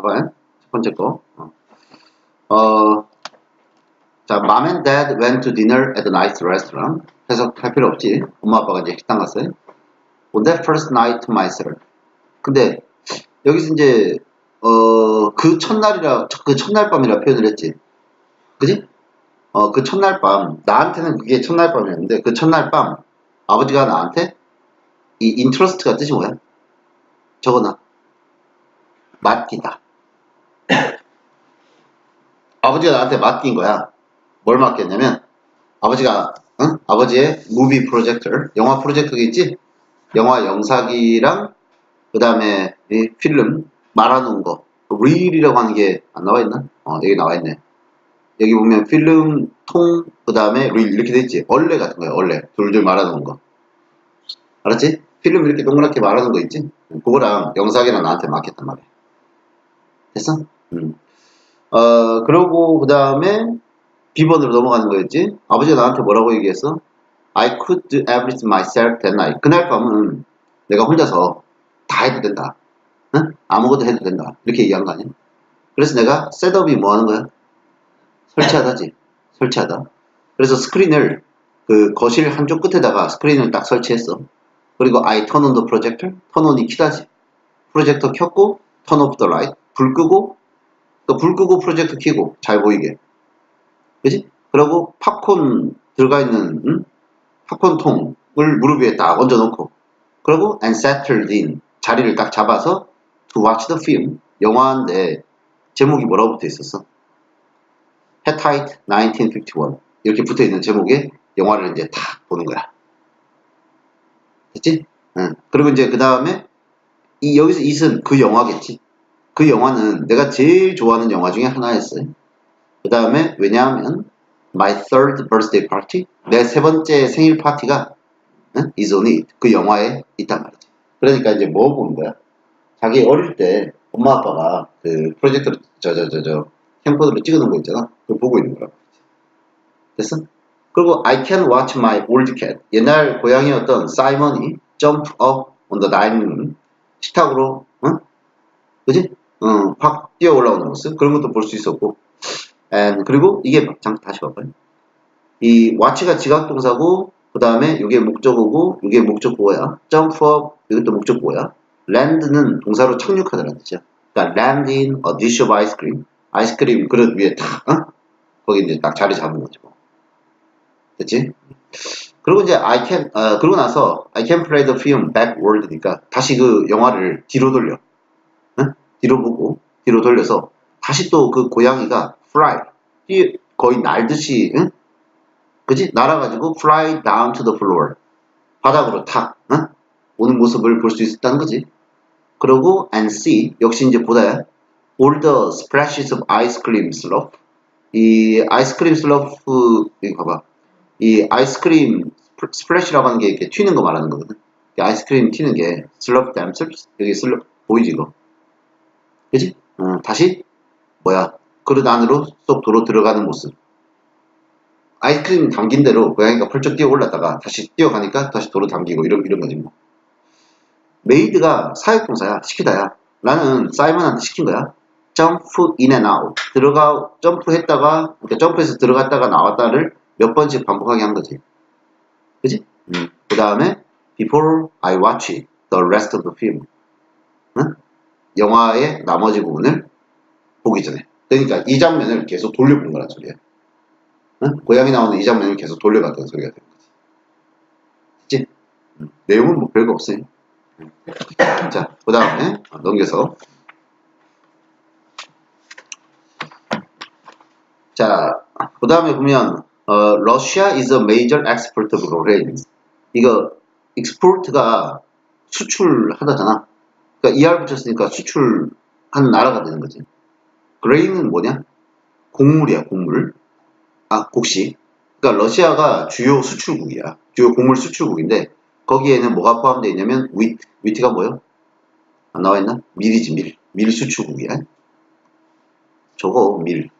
봐봐요. 첫 번째 거. 어, 어, 자, mom and dad went to dinner at a nice restaurant. 해석할 필요 없지. 엄마 아빠가 이제 식당 갔어요. On that first night myself. 근데 여기서 이제 어, 그 첫날이라 그 첫날 밤이라 표현을 했지. 그지? 어, 그 첫날 밤 나한테는 그게 첫날 밤이었는데 그 첫날 밤 아버지가 나한테 이 인트러스트가 뜻이 뭐야? 적어놔. 맡기다. 아버지가 나한테 맡긴 거야. 뭘 맡겼냐면 아버지가 응? 아버지의 무비 프로젝터 영화 프로젝터가 있지? 영화 영상이랑 그 다음에 이 필름 말아놓은 거 릴이라고 하는 게 안 나와 있나? 어 여기 나와 있네. 여기 보면 필름 통 그 다음에 릴 이렇게 돼 있지? 얼레 같은 거야 얼레 둘둘 말아놓은 거. 알았지? 필름 이렇게 동그랗게 말아놓은 거 있지? 그거랑 영상이랑 나한테 맡겼단 말이야. 됐어? 음. 어, 그러고, 그 다음에, 비번으로 넘어가는 거였지? 아버지가 나한테 뭐라고 얘기했어? I could do everything myself that night. 그날 밤은 내가 혼자서 다 해도 된다. 응? 아무것도 해도 된다. 이렇게 얘기한 거 아니야? 그래서 내가 셋업이 뭐 하는 거야? 설치하다지. 설치하다. 그래서 스크린을 그 거실 한쪽 끝에다가 스크린을 딱 설치했어. 그리고 I turn on the projector. turn on이 키다지. 프로젝터 켰고, turn off the light. 불 끄고, 또 불 끄고 프로젝터 켜고, 잘 보이게. 그지? 그리고 팝콘 들어가 있는, 응? 팝콘 통을 무릎 위에 딱 얹어 놓고, 그리고 and settled in. 자리를 딱 잡아서 to watch the film. 영화인데, 제목이 뭐라고 붙어 있었어? Appetite 1951. 이렇게 붙어 있는 제목의 영화를 이제 다 보는 거야. 됐지? 응. 그리고 이제 그 다음에 이 여기서 이은 그 영화겠지. 그 영화는 내가 제일 좋아하는 영화 중에 하나였어요. 그 다음에 왜냐하면 My third birthday party 내 세 번째 생일 파티가 응? is on it 그 영화에 있단 말이지. 그러니까 이제 뭐 보는 거야? 자기 어릴 때 엄마 아빠가 그 프로젝터로 저저저저 캠코더로 찍어놓은 거 있잖아. 그걸 보고 있는 거야. 됐어? 그리고 I can watch my old cat. 옛날 고양이였던 사이먼이 jump up on the dining room. 식탁으로, 응? 그지? 응, 확 뛰어 올라오는 모습. 그런 것도 볼 수 있었고. And, 그리고 이게, 잠깐 다시 봐봐요. 이 watch가 지각동사고, 그 다음에 이게 목적어고, 이게 목적보야. jump up, 이것도 목적보야. land는 동사로 착륙하다는 뜻이야. 그러니까 land in a dish of ice cream. 아이스크림 그릇 위에 딱, 어? 거기 이제 딱 자리 잡은 거지 뭐. 됐지? 그리고 이제 I can, 어, 그러고 나서 I can play the film backward니까 다시 그 영화를 뒤로 돌려. 응? 뒤로 보고, 뒤로 돌려서 다시 또 그 고양이가 fly, 뛰, 거의 날듯이, 응? 그지? 날아가지고 fly down to the floor. 바닥으로 탁, 응? 오는 모습을 볼 수 있었다는 거지. 그리고 and see, 역시 이제 보다야. all the splashes of ice cream slop. 이 아이스크림 슬러프, 이거 봐봐. 이 아이스크림 스플래시라고 하는 게 이렇게 튀는 거 말하는 거거든. 이 아이스크림 튀는 게 슬럽 댐슬 여기 슬럽 보이지 이거? 그지? 어, 다시 뭐야? 그릇 안으로 쏙 도로 들어가는 모습. 아이스크림 담긴 대로 고양이가 펄쩍 뛰어 올랐다가 다시 뛰어가니까 다시 도로 담기고 이런 이런 거지 뭐. 메이드가 사역동사야 시키다야. 나는 사이먼한테 시킨 거야. 점프 in and out 들어가 점프했다가 그러니까 점프해서 들어갔다가 나왔다를 몇 번씩 반복하게 한 거지. 그지? 음. 그 다음에 before I watch the rest of the film. 응? 영화의 나머지 부분을 보기 전에. 그러니까 이 장면을 계속 돌려본 거란 소리야. 응? 고양이 나오는 이 장면을 계속 돌려봤다는 소리가 되는 거지. 그치? 음. 내용은 뭐 별거 없어요. 음. 자, 그 다음에 넘겨서 자, 그 다음에 보면 어, Russia is a major export of grains. 이거 export가 수출하다잖아. 그러니까 ER 붙였으니까 수출하는 나라가 되는 거지. grain은 뭐냐? 곡물이야, 곡물. 아, 곡식. 그러니까 러시아가 주요 수출국이야. 주요 곡물 수출국인데 거기에는 뭐가 포함되어 있냐면 위트. 위트가 뭐요? 안 나와 있나? 밀이지, 밀. 밀 수출국이야. 저거 밀.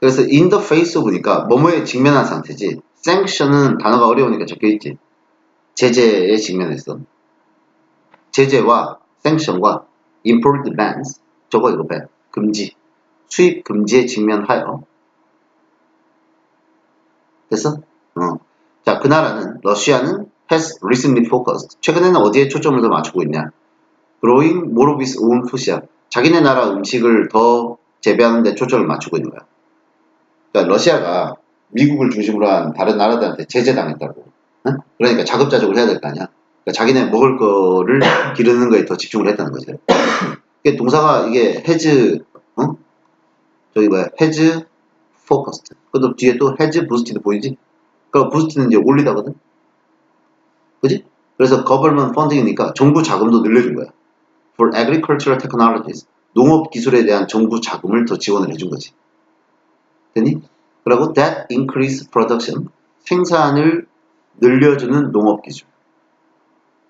그래서 in the face of니까 뭐뭐에 직면한 상태지. sanction은 단어가 어려우니까 적혀있지. 제재에 직면했어. 제재와 생션과 import bans 저거 이거 배 금지 수입 금지에 직면하여 됐어? 어. 자, 그 나라는 러시아는 has recently focused 최근에는 어디에 초점을 더 맞추고 있냐? growing more of its own food이야. 자기네 나라 음식을 더 재배하는 데 초점을 맞추고 있는 거야. 그러니까 러시아가 미국을 중심으로 한 다른 나라들한테 제재당했다고. 응? 그러니까 자급자족을 해야 될 거 아니야. 그러니까 자기네 먹을 거를 기르는 거에 더 집중을 했다는 거지. 이게 동사가 이게 has, 응? 저기 뭐야, has focused. 그다음 뒤에 또 has boosted 보이지? 그 부스트는 이제 올리다거든. 그지? 그래서 government funding이니까 정부 자금도 늘려준 거야. For agricultural technologies. 농업 기술에 대한 정부 자금을 더 지원을 해준 거지. 되니? 그리고 that increase production. 생산을 늘려주는 농업 기술.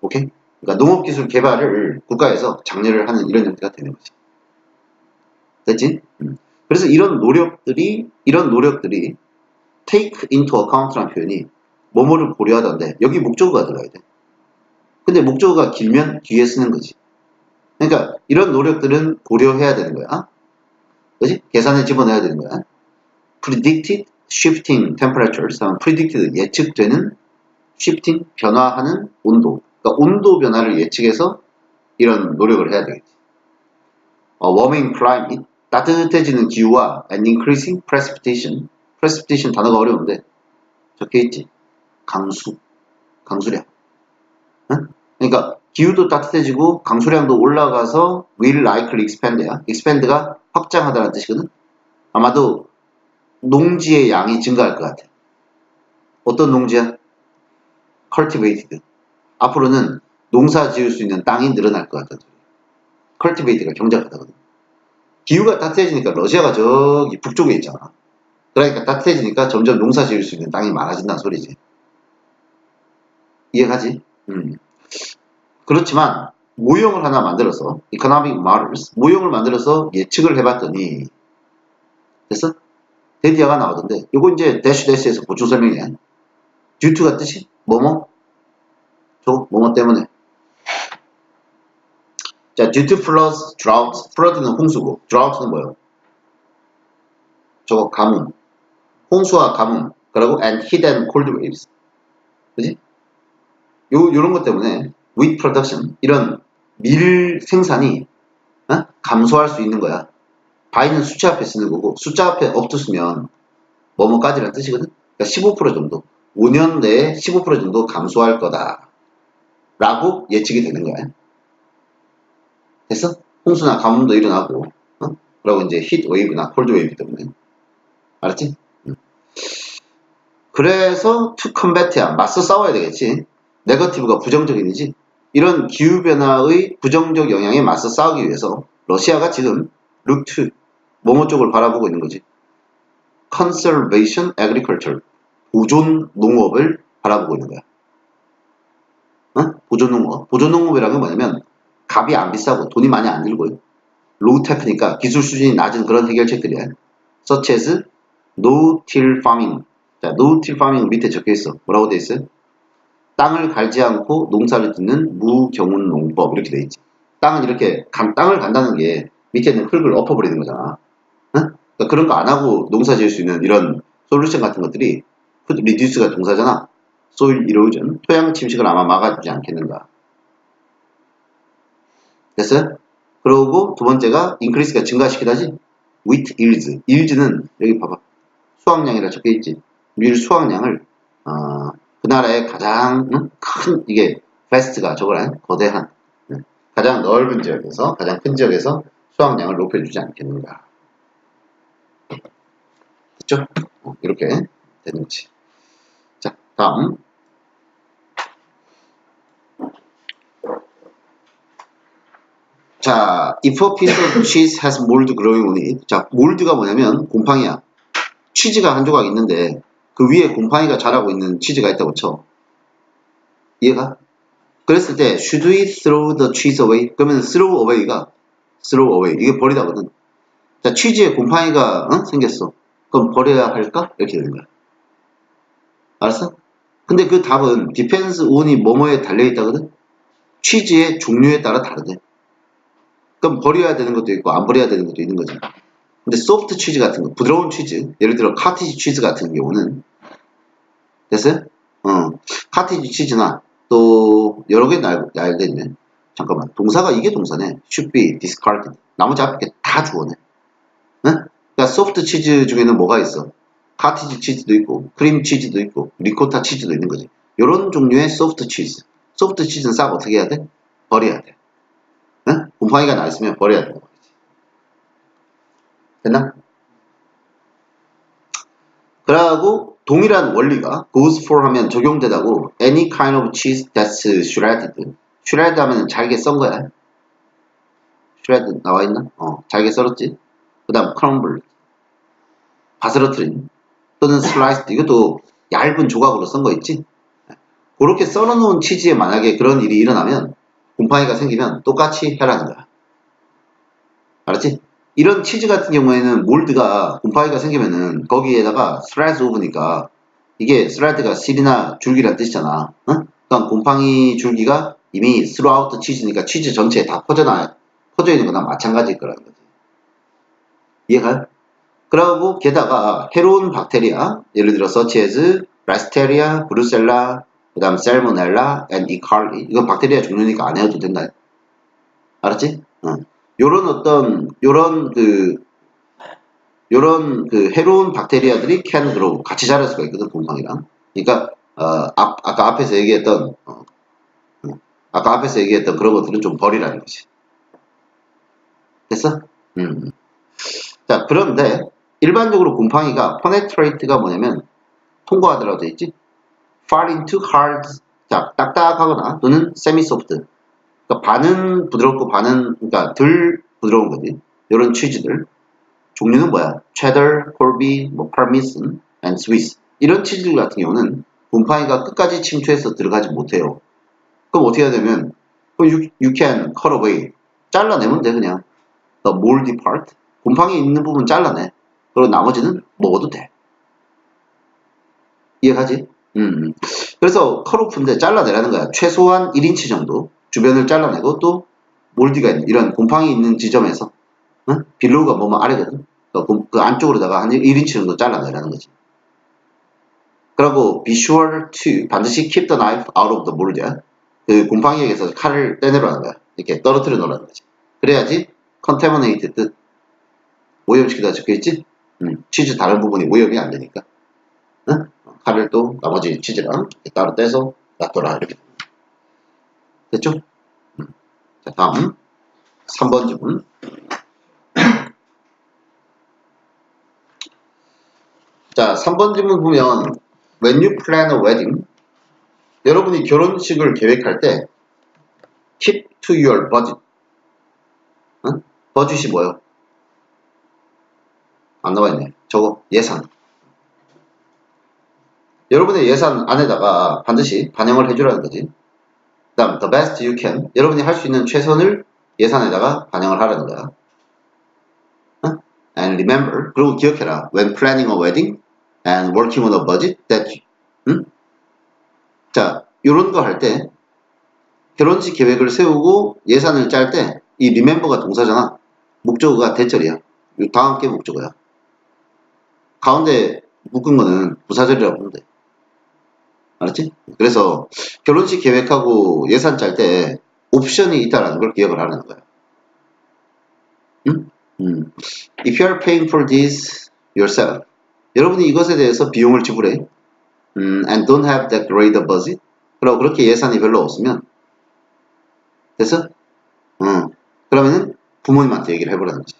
오케이? 그러니까 농업 기술 개발을 국가에서 장려를 하는 이런 형태가 되는 거지. 됐지? 음. 그래서 이런 노력들이, 이런 노력들이 take into account라는 표현이 뭐뭐를 고려하던데 여기 목적어가 들어가야 돼. 근데 목적어가 길면 뒤에 쓰는 거지. 그러니까 이런 노력들은 고려해야 되는 거야. 그지? 계산에 집어넣어야 되는 거야. predicted shifting temperatures, predicted 예측되는 shifting 변화하는 온도. 그러니까 온도 변화를 예측해서 이런 노력을 해야 되겠지. 어, warming climate, 따뜻해지는 기후와 and increasing precipitation, precipitation 단어가 어려운데 적혀 있지. 강수, 강수량. 응? 그러니까 기후도 따뜻해지고 강수량도 올라가서 will likely expand야. expand가 확장하다는 뜻이거든. 아마도 농지의 양이 증가할 것 같아. 어떤 농지야? Cultivated. 앞으로는 농사 지을 수 있는 땅이 늘어날 것 같다. cultivated가 경작하다거든. 기후가 따뜻해지니까 러시아가 저기 북쪽에 있잖아. 그러니까 따뜻해지니까 점점 농사 지을 수 있는 땅이 많아진다는 소리지. 이해가지? 음. 그렇지만 모형을 하나 만들어서 economic models 모형을 만들어서 예측을 해봤더니 됐어? 데디아가 나오던데 이거 이제 대시 대시에서 보충 설명이야. 듀투가 뜻이 뭐뭐? 저 뭐뭐 때문에 자, due to floods, droughts, flood는 홍수고, drought는 뭐예요? 저거 가뭄. 홍수와 가뭄. 그리고 and and cold waves. 그지? 요, 요런 것 때문에 wheat production, 이런 밀 생산이 어? 감소할 수 있는 거야. 바이는 숫자 앞에 쓰는 거고, 숫자 앞에 없었으면 뭐뭐까지란 뜻이거든? 그러니까 15% 정도. 5년 내에 15% 정도 감소할 거다. 라고 예측이 되는 거야. 됐어? 홍수나 가뭄도 일어나고, 어? 그리고 이제 히트 웨이브나 콜드 웨이브 때문에. 알았지? 응. 그래서 to combat야. 맞서 싸워야 되겠지. 네거티브가 부정적인이지. 이런 기후변화의 부정적 영향에 맞서 싸우기 위해서 러시아가 지금 to 뭐뭐 쪽을 바라보고 있는 거지. conservation agriculture. 보존 농업을 바라보고 있는 거야. 어? 보존 농업. 보존 농업이라는 건 뭐냐면 값이 안 비싸고 돈이 많이 안 들고 로우 테크니까 기술 수준이 낮은 그런 해결책들이야. such as no-till farming. 자, no-till farming 밑에 적혀 있어. 뭐라고 돼 있어요? 땅을 갈지 않고 농사를 짓는 무경운 농법 이렇게 돼 있지. 땅은 이렇게 간, 땅을 간다는 게 밑에 있는 흙을 엎어버리는 거잖아. 응? 그러니까 그런 거 안 하고 농사 지을 수 있는 이런 솔루션 같은 것들이 리듀스가 동사잖아. 소일 이로전 토양 침식을 아마 막아주지 않겠는가. 됐어요? 그러고 두 번째가 increase가 증가시키다지 with yields. yield는 여기 봐봐. 수확량이라 적혀 있지. 밀 수확량을 어, 그 나라의 가장 응? 큰 이게 베스트가 저거란 거대한 응? 가장 넓은 지역에서 가장 큰 지역에서 수확량을 높여주지 않겠는가. 됐죠? 어, 이렇게 되는 거지. 자, 다음. 자, if a piece of cheese has mold growing on it. 자, mold가 뭐냐면 곰팡이야. 치즈가 한 조각 있는데 그 위에 곰팡이가 자라고 있는 치즈가 있다고 쳐. 이해가? 그랬을 때 should we throw the cheese away? 그러면 throw away가 throw away 이게 버리다거든. 자, 치즈에 곰팡이가 응? 생겼어. 그럼 버려야 할까? 이렇게 되는 거야. 알았어? 근데 그 답은 depends on이 뭐뭐에 달려 있다거든. 치즈의 종류에 따라 다르대. 그럼 버려야 되는 것도 있고 안 버려야 되는 것도 있는 거지. 근데 소프트 치즈 같은 거, 부드러운 치즈, 예를 들어 카티지 치즈 같은 경우는 됐어요? 어, 카티지 치즈나 또 여러 개 날, 날돼 있네. 잠깐만, 동사가 이게 동사네. should be discarded. 나머지 앞에 다 주어네. 응? 그러니까 소프트 치즈 중에는 뭐가 있어? 카티지 치즈도 있고, 크림 치즈도 있고, 리코타 치즈도 있는 거지. 이런 종류의 소프트 치즈. 소프트 치즈는 싹 어떻게 해야 돼? 버려야 돼. 응? 곰팡이가 나 있으면 버려야 된다. 됐나? 그러고 동일한 원리가 goes for 하면 적용되다고 any kind of cheese that's shredded. shred 하면 잘게 썬 거야. shred 나와 있나? 어, 잘게 썰었지. 그 다음 crumble. 바스러트린. 또는 sliced. 이것도 얇은 조각으로 썬거 있지? 그렇게 썰어놓은 치즈에 만약에 그런 일이 일어나면 곰팡이가 생기면 똑같이 해라는 거야. 알았지? 이런 치즈 같은 경우에는 몰드가 곰팡이가 생기면은 거기에다가 스라이드 오브니까 이게 스라이드가 실이나 줄기란 뜻이잖아. 응? 그러니까 곰팡이 줄기가 이미 스루아우트 치즈니까 치즈 전체에 다 퍼져나 퍼져 있는 거나 마찬가지일 거라는 거지. 이해가요? 그러고 게다가 해로운 박테리아 예를 들어서 서치에즈 라스테리아, 브루셀라, 그 다음 셀모넬라, 앤 이칼리 이건 박테리아 종류니까 안 해도 된다. 알았지? 응. 요런 어떤 요런 그 요런 그 해로운 박테리아들이 캔 그로우 같이 자랄 수가 있거든 곰팡이랑 그러니까 어, 앞, 아까 앞에서 얘기했던 어, 어, 아까 앞에서 얘기했던 그런 것들은 좀 버리라는 거지 됐어? 음. 자 그런데 일반적으로 곰팡이가 퍼네트레이트가 뭐냐면 통과하더라도 돼 있지? Fall into hard 자 딱딱하거나 또는 semi soft 그러니까 반은 부드럽고 반은 그러니까 덜 부드러운 거지. 이런 치즈들. 종류는 뭐야? 체더, 콜비, 뭐 파미슨, 앤 스위스 이런 치즈들 같은 경우는 곰팡이가 끝까지 침투해서 들어가지 못해요. 그럼 어떻게 해야 되면 you, you can cut away. 잘라내면 돼 그냥. The moldy part. 곰팡이 있는 부분 잘라내 그리고 나머지는 먹어도 돼. 이해가지? 음. 그래서 컬오프인데 잘라내라는 거야. 최소한 1인치 정도. 주변을 잘라내고 또 몰디가 있는 이런 곰팡이 있는 지점에서 어? 빌로우가 뭐뭐 아래거든 그, 그 안쪽으로다가 한 1인치 정도 잘라내라는 거지 그리고 be sure to 반드시 keep the knife out of the mold야 그 곰팡이에게서 칼을 떼내라는 거야 이렇게 떨어뜨려 놓으라는 거지 그래야지 contaminate 뜻 오염시키다 적혀있지 음, 치즈 다른 부분이 오염이 안 되니까 어? 칼을 또 나머지 치즈랑 따로 떼서 놔둬라 이렇게 됐죠? 음. 자, 다음 3번 질문 자, 3번 질문 보면 When you plan a wedding 여러분이 결혼식을 계획할 때 keep to your budget 응? budget이 뭐예요? 안 나와 있네. 저거 예산. 여러분의 예산 안에다가 반드시 반영을 해주라는 거지 그 다음 the best you can. 여러분이 할 수 있는 최선을 예산에다가 반영을 하라는 거야. 어? and remember 그리고 기억해라. When planning a wedding and working on a budget that 응? 자 이런 거 할 때 결혼식 계획을 세우고 예산을 짤 때 이 remember가 동사잖아. 목적어가 대절이야. 다음 게 목적어야 가운데 묶은 거는 부사절이라고 보면 돼 알았지? 그래서 결혼식 계획하고 예산 짤 때 옵션이 있다라는 걸 기억을 하는 거야. 응? 음. If you are paying for this yourself, 여러분이 이것에 대해서 비용을 지불해. 음, and don't have that great a budget. 그리고 그렇게 예산이 별로 없으면 됐어? 응. 그러면은 부모님한테 얘기를 해보라는 거지.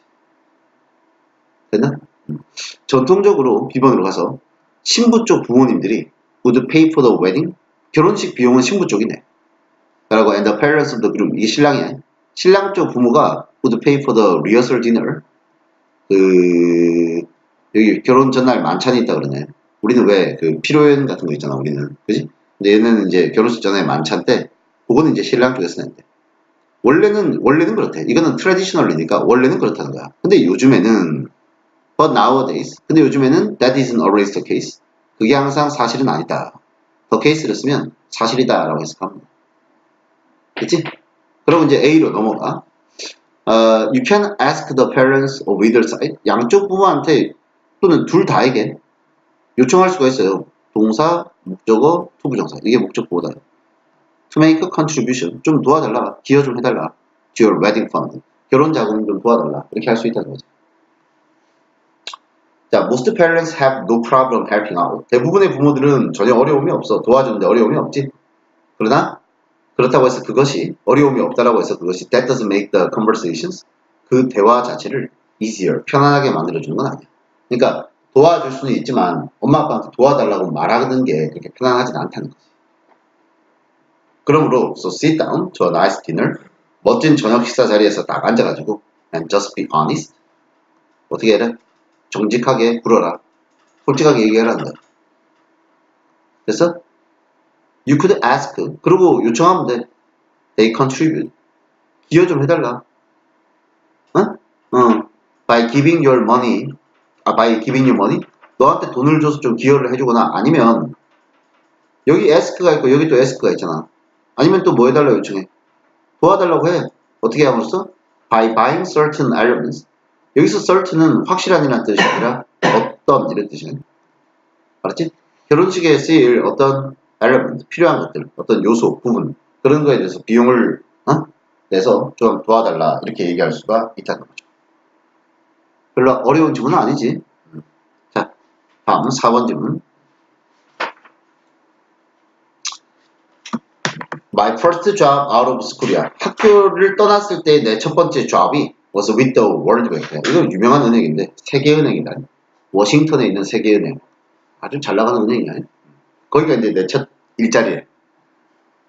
됐나? 음. 전통적으로 비번으로 가서 신부 쪽 부모님들이 would pay for the wedding? 결혼식 비용은 신부 쪽이네. 그리고 and the parents of the groom 이게 신랑이야. 신랑 쪽 부모가 would pay for the rehearsal dinner. 그 여기 결혼 전날 만찬이 있다 그러네. 우리는 왜 그 피로연 같은 거 있잖아 우리는 그지? 근데 얘는 이제 결혼식 전에 만찬 때 그거는 이제 신랑 쪽에서 낸대. 원래는 원래는 그렇대. 이거는 트레디셔널이니까 원래는 그렇다는 거야. 근데 요즘에는 but nowadays 근데 요즘에는 that isn't always the case. 그게 항상 사실은 아니다. 더 케이스를 쓰면 사실이다 라고 해석합니다. 그치? 그럼 이제 A로 넘어가. 어, you can ask the parents of either side. 양쪽 부모한테 또는 둘 다에게 요청할 수가 있어요. 동사, 목적어, 투부정사. 이게 목적 보다. To make a contribution. 좀 도와달라. 기여 좀 해달라. To your wedding fund. 결혼 자금 좀 도와달라. 이렇게 할 수 있다는 거죠. 자, most parents have no problem helping out. 대부분의 부모들은 전혀 어려움이 없어. 도와주는데 어려움이 없지. 그러나 그렇다고 해서 그것이 어려움이 없다라고 해서 그것이 that doesn't make the conversations 그 대화 자체를 easier 편안하게 만들어주는 건 아니야. 그러니까 도와줄 수는 있지만 엄마 아빠한테 도와달라고 말하는 게 그렇게 편안하진 않다는 거지. 그러므로 so sit down to a nice dinner 멋진 저녁 식사 자리에서 딱 앉아가지고 and just be honest 어떻게 해라? 정직하게 굴어라. 솔직하게 거야. 됐어? You could ask. 그리고 요청하면 돼. They contribute. 기여 좀 해달라. 어? 어. By giving your money. 아, by giving you money? 너한테 돈을 줘서 좀 기여를 해주거나 아니면 여기 ask가 있고 여기 또 ask가 있잖아. 아니면 또 뭐 해달라 요청해. 도와달라고 해. 어떻게 함으로써? By buying certain elements. 여기서 certain은 확실한이라는 뜻이 아니라 어떤 이런 뜻이네. 알았지? 결혼식에 쓰일 어떤 element, 필요한 것들, 어떤 요소, 부분 그런 거에 대해서 비용을 어? 내서 좀 도와달라 이렇게 얘기할 수가 있다는 거죠. 별로 어려운 질문은 아니지. 음. 자, 다음 4번 질문. My first job out of school이야. 학교를 떠났을 때 내 첫 번째 job이 was with the World Bank. 이거 유명한 은행인데 세계은행이다. 워싱턴에 있는 세계은행. 아주 잘 나가는 은행이야. 거기가 이제 내 첫 일자리에.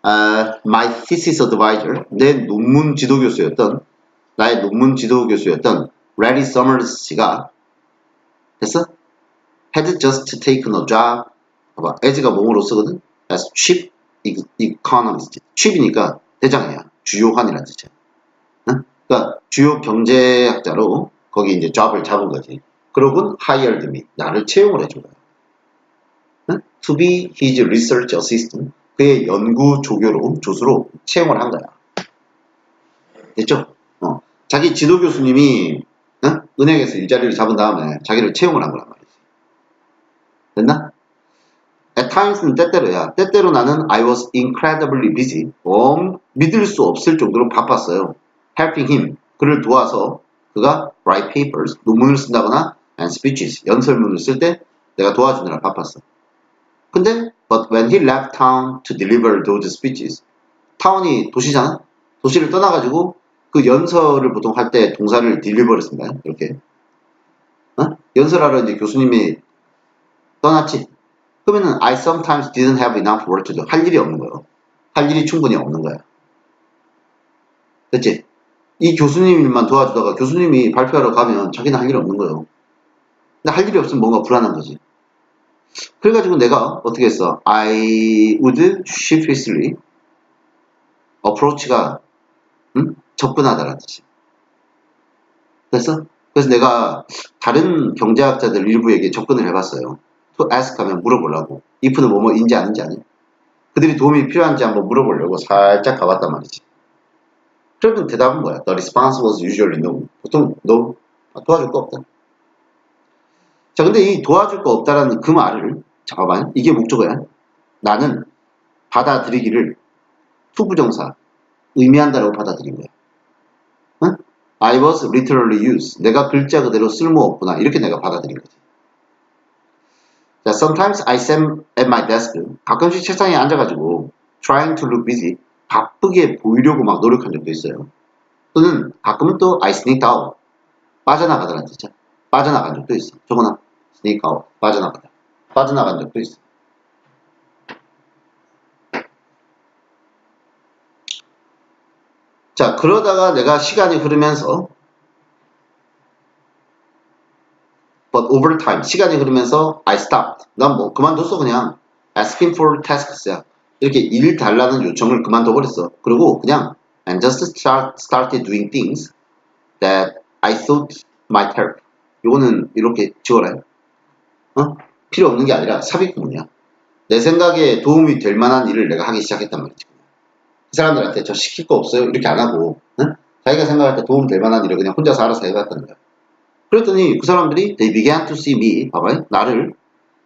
아, my thesis advisor, 내 논문 지도 교수였던 나의 논문 지도 교수였던 Larry Summers 씨가 됐어? had just taken a job. 봐봐, as가 몸으로 쓰거든. as chief economist. chief이니까 대장이야. 주요한이라는 뜻이야. 응? 그러니까 주요 경제학자로 거기 이제 job을 잡은 거지. 그러곤 hired me. 나를 채용을 해준 거야. 응? to be his research assistant. 그의 연구 조교로, 조수로 채용을 한 거야. 됐죠? 어. 자기 지도 교수님이 응? 은행에서 일자리를 잡은 다음에 자기를 채용을 한 거란 말이지. 됐나? At times는 때때로야. 때때로 나는 I was incredibly busy. 엄, 믿을 수 없을 정도로 바빴어요. Helping him. 그를 도와서 그가 write papers. 논문을 쓴다거나 and speeches. 연설문을 쓸 때 내가 도와주느라 바빴어. 근데 but when he left town to deliver those speeches. 타운이 도시잖아? 도시를 떠나가지고 그 연설을 보통 할 때 동사를 deliver를 쓴다. 이렇게. 어? 연설하러 이제 교수님이 떠났지. 그러면은 I sometimes didn't have enough work to do. 할 일이 없는 거예요. 할 일이 충분히 없는 거야. 됐지? 이 교수님 일만 도와주다가 교수님이 발표하러 가면 자기는 할 일이 없는 거예요. 근데 할 일이 없으면 뭔가 불안한 거지. 그래가지고 내가 어떻게 했어? I would sheepishly approach가 응? 접근하다라는 뜻이야. 됐어? 그래서 내가 다른 경제학자들 일부에게 접근을 해봤어요. to ask 하면 물어보려고. if는 뭐뭐인지 아닌지 아니? 그들이 도움이 필요한지 한번 물어보려고 살짝 가봤단 말이지. 그러면 대답은 뭐야? The response was usually no. 보통 no. 아, 도와줄 거 없다. 자, 근데 이 도와줄 거 없다라는 그 말을 잠깐만 이게 목적어야. 나는 받아들이기를 투부정사 의미한다라고 받아들인 거야. 응? I was literally used. 내가 글자 그대로 쓸모없구나. 이렇게 내가 받아들인 거지. 자, sometimes I sat at my desk. 가끔씩 책상에 앉아가지고 trying to look busy. 바쁘게 보이려고 막 노력한 적도 있어요. 또는 가끔은 또 I sneaked out. 빠져나가다라는 뜻이야. 빠져나간 적도 있어. 저거나 sneak out. 빠져나가다. 빠져나간 적도 있어. 자, 그러다가 내가 시간이 흐르면서 but over time 시간이 흐르면서 I stopped. 난 뭐 그만뒀어 그냥 asking for tasks야. 이렇게 일 달라는 요청을 그만둬 버렸어. 그리고 그냥 and just start, started doing things that I thought might help. 요거는 이렇게 지워라. 어? 필요 없는 게 아니라 삽입 구문이야. 내 생각에 도움이 될 만한 일을 내가 하기 시작했단 말이지. 그 사람들한테 저 시킬 거 없어요 이렇게 안 하고 응? 자기가 생각할 때 도움 될 만한 일을 그냥 혼자서 알아서 해갔다는 거야. 그랬더니 그 사람들이 they began to see me 봐봐요 나를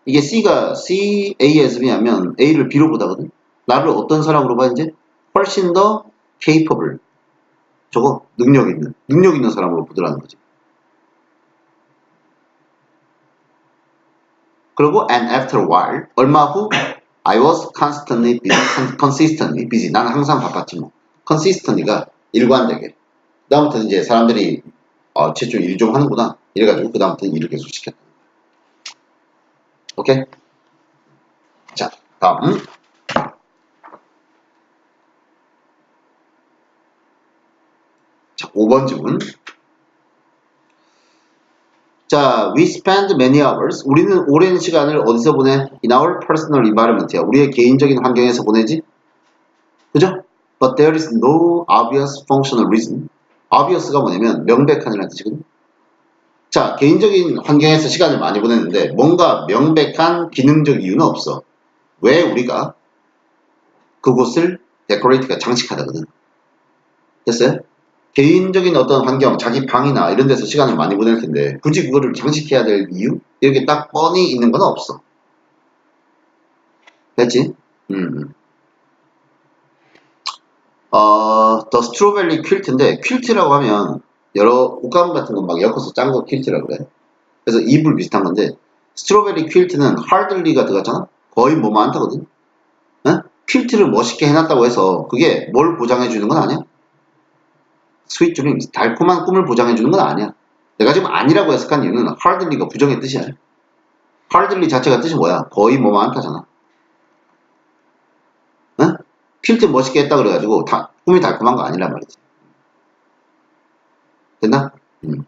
이게 C가 C, A as B 하면 A를 B로 보다거든 나를 어떤 사람으로 봐 이제 훨씬 더 capable 저거 능력 있는 능력 있는 사람으로 보더라는 거지. 그리고 and after a while 얼마 후 I was constantly busy, consistently busy. 나는 항상 바빴지 뭐 consistently가 일관되게. 그다음부터 이제 사람들이 어, 최초 일좀 하는구나. 이래가지고 그 다음부터 일을 계속 시켰다. 오케이? 자 다음 자 5번 질문 자, we spend many hours. 우리는 오랜 시간을 어디서 보내? In our personal environment야. 우리의 개인적인 환경에서 보내지? 그죠? But there is no obvious functional reason. obvious가 뭐냐면 명백한이라는 뜻이거든. 자, 개인적인 환경에서 시간을 많이 보내는데 뭔가 명백한 기능적 이유는 없어. 왜 우리가 그곳을 데코레이트가 장식하다거든. 됐어요? 개인적인 어떤 환경, 자기 방이나 이런 데서 시간을 많이 보낼 텐데 굳이 그거를 장식해야 될 이유? 이렇게 딱 뻔히 있는 건 없어. 됐지? 음. 어, 더 스트로벨리 퀼트인데 퀼트라고 하면 여러 옷가방 같은 거 막 엮어서 짠 거 퀼트라고 그래. 그래서 이불 비슷한 건데 스트로벨리 퀼트는 하드리가 들어갔잖아? 거의 뭐만 안 타거든? 응? 퀼트를 멋있게 해놨다고 해서 그게 뭘 보장해 주는 건 아니야? 스윗 드림, 달콤한 꿈을 보장해 주는 건 아니야. 내가 지금 아니라고 해석한 이유는 하드리가 부정의 뜻이야. 하드리 자체가 뜻이 뭐야? 거의 뭐만 안 타잖아. 응? 퀼트 멋있게 했다 그래가지고 다, 꿈이 달콤한 거 아니란 말이지. 됐나? 음.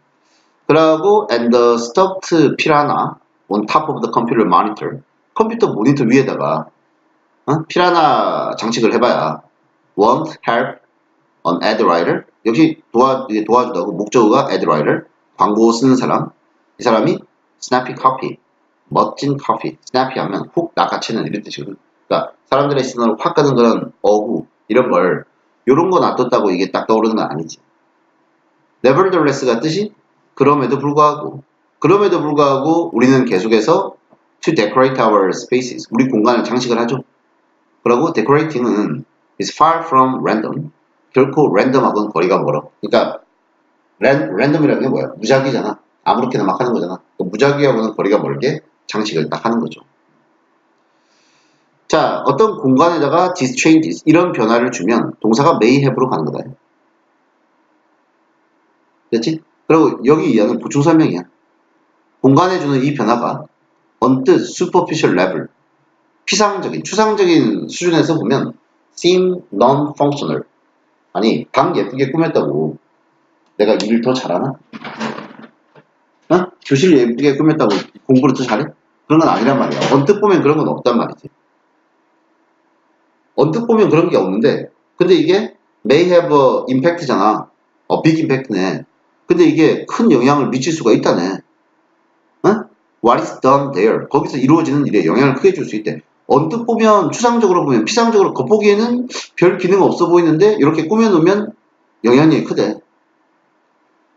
그러고 and the stuffed piranha on top of the computer monitor 컴퓨터 모니터 위에다가 어? 피라나 장식을 해봐야 won't help an ad writer. 역시 도와, 도와주다고 목적어가 ad writer. 광고 쓰는 사람. 이 사람이 snappy copy 멋진 커피 snappy 하면 훅 낚아채는 이런 뜻이거든. 그러니까 사람들의 시선을 확 가는 그런 어구 이런 걸 요런 거 놔뒀다고 이게 딱 떠오르는 건 아니지. nevertheless가 뜻이 그럼에도 불구하고 그럼에도 불구하고 우리는 계속해서 to decorate our spaces. 우리 공간을 장식을 하죠. 그리고 decorating은 is far from random 결코 랜덤하고는 거리가 멀어. 그러니까 랜, 랜덤이라는 게 뭐야? 무작위잖아. 아무렇게나 막 하는 거잖아. 그 무작위하고는 거리가 멀게 장식을 딱 하는 거죠. 자 어떤 공간에다가 these changes 이런 변화를 주면 동사가 may have로 가는 거다. 됐지? 그리고 여기 이하는 보충 설명이야. 공간에 주는 이 변화가 언뜻 superficial level 피상적인, 추상적인 수준에서 보면 seem non-functional 아니 방 예쁘게 꾸몄다고 내가 일을 더 잘하나? 어? 교실 예쁘게 꾸몄다고 공부를 더 잘해? 그런 건 아니란 말이야. 언뜻 보면 그런 건 없단 말이지. 언뜻 보면 그런 게 없는데 근데 이게 may have a impact잖아. 어, big impact네. 근데 이게 큰 영향을 미칠 수가 있다네. 어? What is done there? 거기서 이루어지는 일에 영향을 크게 줄 수 있대. 언뜻 보면 추상적으로 보면 피상적으로 겉보기에는 별 기능 없어 보이는데 이렇게 꾸며놓으면 영향력이 크대.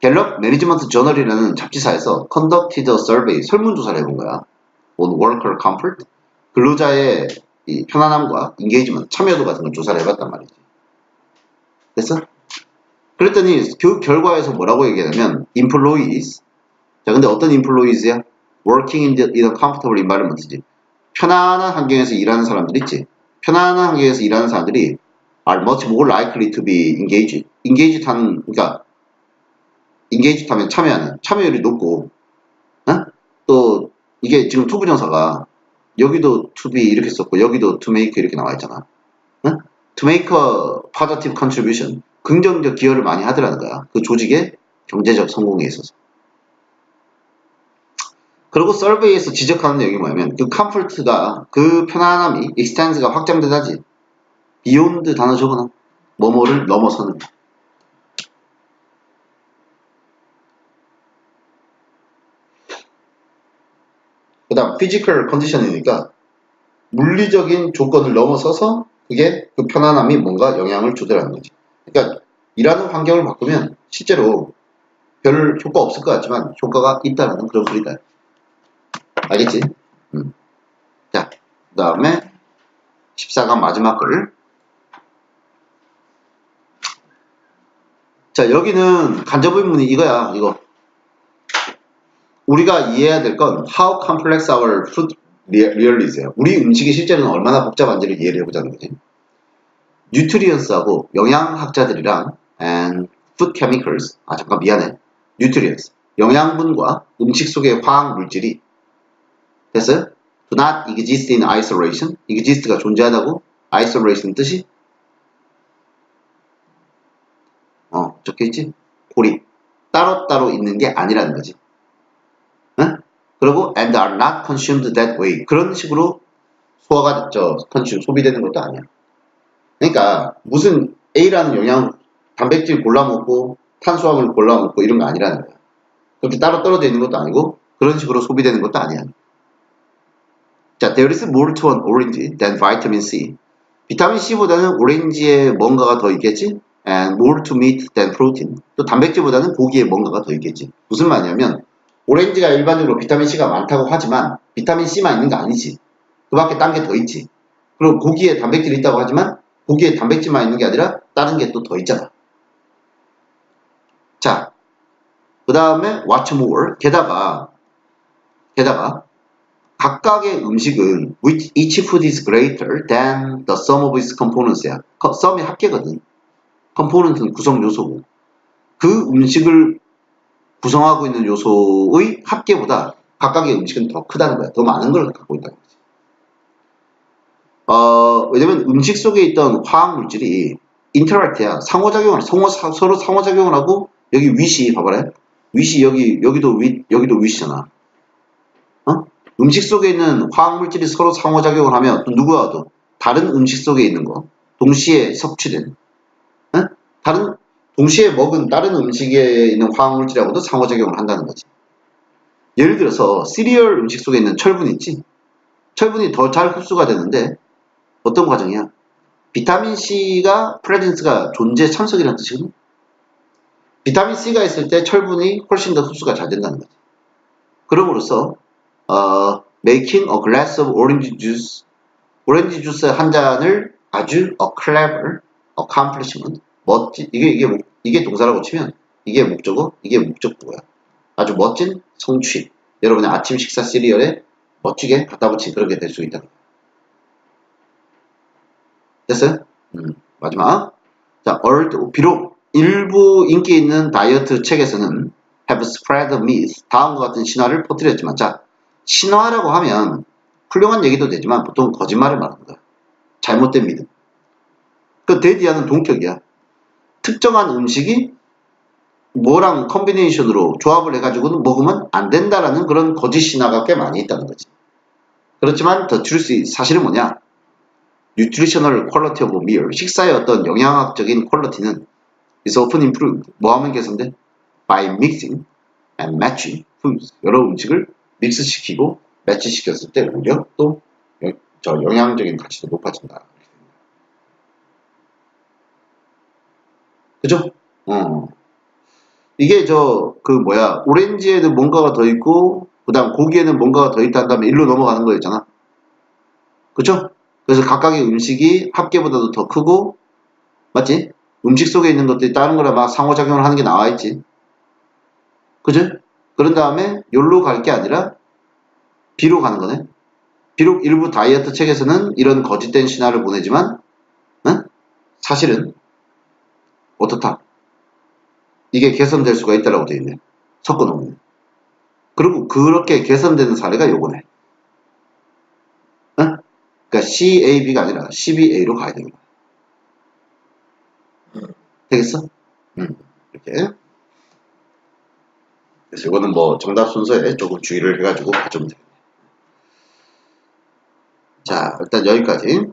갤럽 매니지먼트 저널이라는 잡지사에서 a survey 설문조사를 해본 거야. on worker 근로자의 이 편안함과 engagement 참여도 같은 걸 조사를 해봤단 말이지. 됐어? 그랬더니 그 결과에서 뭐라고 얘기하냐면 employees 자 근데 어떤 employees야? working in, the, in a comfortable environment지 편안한 환경에서 일하는 사람들 있지 편안한 환경에서 일하는 사람들이 are much more likely to be engaged engaged 하는 그러니까 engaged 하면 참여하는 참여율이 높고 어? 또 이게 지금 투 부 정사가 여기도 to be 이렇게 썼고 여기도 to make 이렇게 나와 있잖아 어? to make a positive contribution 긍정적 기여를 많이 하더라는 거야. 그 조직의 경제적 성공에 있어서. 그리고 서베이에서 지적하는 내용이 뭐냐면 그 컴포트가 그 편안함이 익스텐스가 확장되다지 비욘드 단어 적어놔 뭐뭐를 넘어서는 그 다음 피지컬 컨디션이니까 물리적인 조건을 넘어서서 그게 그 편안함이 뭔가 영향을 주더라는 거지. 그러니까 일하는 환경을 바꾸면 실제로 별 효과 없을 것 같지만 효과가 있다는 그런 소리다. 알겠지? 음. 자, 그 다음에 14강 마지막 글. 자, 여기는 간접의문이 이거야, 이거. 우리가 이해해야 될 건 how complex our food really is예요. 우리 음식이 실제로는 얼마나 복잡한지를 이해를 해보자는 거지. 뉴트리언스하고 영양학자들이랑 and food chemicals 아 잠깐 미안해 nutrients 영양분과 음식 속의 화학 물질이 됐어요? do not exist in isolation exist가 존재하다고 isolation 뜻이 어 적혀있지? 고립 따로따로 있는 게 아니라는 거지 응? 그리고 and are not consumed that way 그런 식으로 소화가 저 consume 소비되는 것도 아니야 그러니까 무슨 A라는 영양 단백질 골라 먹고 탄수화물 골라 먹고 이런 거 아니라는 거야. 그렇게 따로 떨어져 있는 것도 아니고 그런 식으로 소비되는 것도 아니야. 자, there is more to an orange than vitamin C. 비타민 C보다는 오렌지에 뭔가가 더 있겠지? And more to meat than protein. 또 단백질보다는 고기에 뭔가가 더 있겠지. 무슨 말이냐면 오렌지가 일반적으로 비타민 C가 많다고 하지만 비타민 C만 있는 거 아니지. 그 밖에 딴 게 더 있지. 그리고 고기에 단백질이 있다고 하지만 고기에 단백질만 있는 게 아니라 다른 게 또 더 있잖아. 자, 그 다음에 watch more. 게다가, 게다가, 각각의 음식은 which each food is greater than the sum of its components야. sum이 합계거든. component는 구성 요소고. 그 음식을 구성하고 있는 요소의 합계보다 각각의 음식은 더 크다는 거야. 더 많은 걸 갖고 있다는 거지. 어, 왜냐면 음식 속에 있던 화학 물질이 인터랙트야. 상호작용을, 상호, 서로 상호작용을 하고 여기 위시 봐봐라. 위시 여기 여기도 위 여기도 위시잖아. 어? 음식 속에 있는 화학 물질이 서로 상호작용을 또 누구와도 다른 음식 속에 있는 거 동시에 섭취된 어? 다른 동시에 먹은 다른 음식에 있는 화학 물질하고도 상호작용을 한다는 거지. 예를 들어서 시리얼 음식 속에 있는 철분 있지? 철분이 더 잘 흡수가 되는데 어떤 과정이야? 비타민 C가 프레젠스가 존재 참석이라는 뜻이거든. 비타민 C가 있을 때 철분이 훨씬 더 흡수가 잘 된다는 거지. 그럼으로써 어, making a glass of orange juice 오렌지 주스 한 잔을 아주 a clever accomplishment 멋진 이게 이게 이게 동사라고 치면 이게 목적어 이게 목적어야. 아주 멋진 성취. 여러분의 아침 식사 시리얼에 멋지게 갖다 붙인 그런 게될 수 있다. 됐어요? 음, 마지막. 자, 얼드 비록 일부 인기 있는 다이어트 책에서는 have spread myth 다음과 같은 신화를 퍼뜨렸지만 자 신화라고 하면 훌륭한 얘기도 되지만 보통 거짓말을 거야. 잘못된 믿음. 그 데디아는 동격이야. 특정한 음식이 뭐랑 컨비네이션으로 조합을 해가지고는 먹으면 안 된다라는 그런 거짓 신화가 꽤 많이 있다는 거지. 그렇지만 더 truth 사실은 뭐냐? 뉴트리셔널 퀄러티 오브 미얼 식사의 어떤 영양학적인 퀄러티는 is often improved. 뭐 하면 개선돼? by mixing and matching foods. 여러 음식을 믹스시키고 매치시켰을 때 오히려 또 저 영양적인 가치도 높아진다. 그죠? 어. 이게 저 그 뭐야 오렌지에는 뭔가가 더 있고 그다음 고기에는 뭔가가 더 있다 한다면 일로 넘어가는 거였잖아. 그죠? 그래서 각각의 음식이 합계보다도 더 크고 맞지? 음식 속에 있는 것들이 다른 거랑 막 상호작용을 하는 게 나와 있지. 그죠? 그런 다음에 요로 갈 게 아니라 B로 가는 거네. 비록 일부 다이어트 책에서는 이런 거짓된 신화를 보내지만 응? 사실은 어떻다? 이게 개선될 수가 있다라고 되어 있네. 섞어놓으면. 그리고 그렇게 개선되는 사례가 요거네. 응? 그러니까 CAB가 아니라 CBA로 가야 되는 거야. 되겠어? 음, 이렇게. 그래서 이거는 뭐 정답 순서에 조금 주의를 해가지고 가져오면 되겠네. 자, 일단 여기까지.